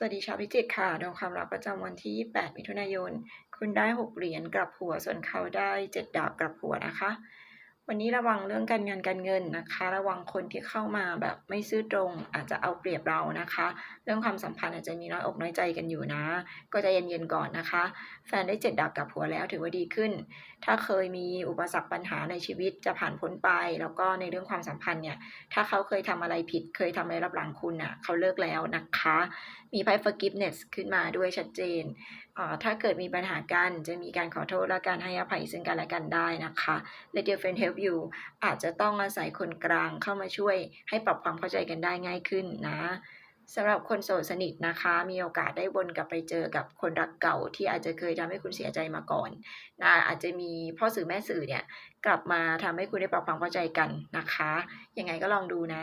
สวัสดีชาวพิจิกค่ะดวงความรักประจำวันที่ 8 มิถุนายน คุณได้ 6 เหรียญกลับหัว ส่วนเขาได้ 7 ดาบกลับหัวนะคะ วันนี้ระวังเรื่องการงานการเงินนะคะ ระวังคนที่เข้ามาแบบไม่ซื่อตรง อาจจะเอาเปรียบเรานะคะ เรื่องความสัมพันธ์อาจจะมีน้อยอกน้อยใจกันอยู่นะ ก็จะเย็นๆก่อนนะคะ แฟนได้7ดดาบกับหัวแล้วถือว่าดีขึ้น ถ้าเคยมีอุปสรรคปัญหาในชีวิตจะผ่านพ้นไป แล้วก็ในเรื่องความสัมพันธ์เนี่ย ถ้าเขาเคยทำอะไรผิด เคยทำอะไรรับหลังคุณอะเขาเลิกแล้วนะคะ มีไพ่ forgiveness ขึ้นมาด้วยชัดเจนอ่าถ้าเกิดมีปัญหากันจะมีการขอโทษและการให้อภัยซึ่งกันและกันได้นะคะ Let your friend help อยู่ อาจจะต้องอาศัยคนกลางเข้ามาช่วยให้ปรับความเข้าใจกันได้ง่ายขึ้นนะสำหรับคนโสดสนิทนะคะ มีโอกาสได้วนกลับไปเจอกับคนรักเก่าที่อาจจะเคยทำให้คุณเสียใจมาก่อนนะอาจจะมีพ่อสื่อแม่สื่อเนี่ยกลับมาทำให้คุณได้ปรับความเข้าใจกันนะคะ ยังไงก็ลองดูนะ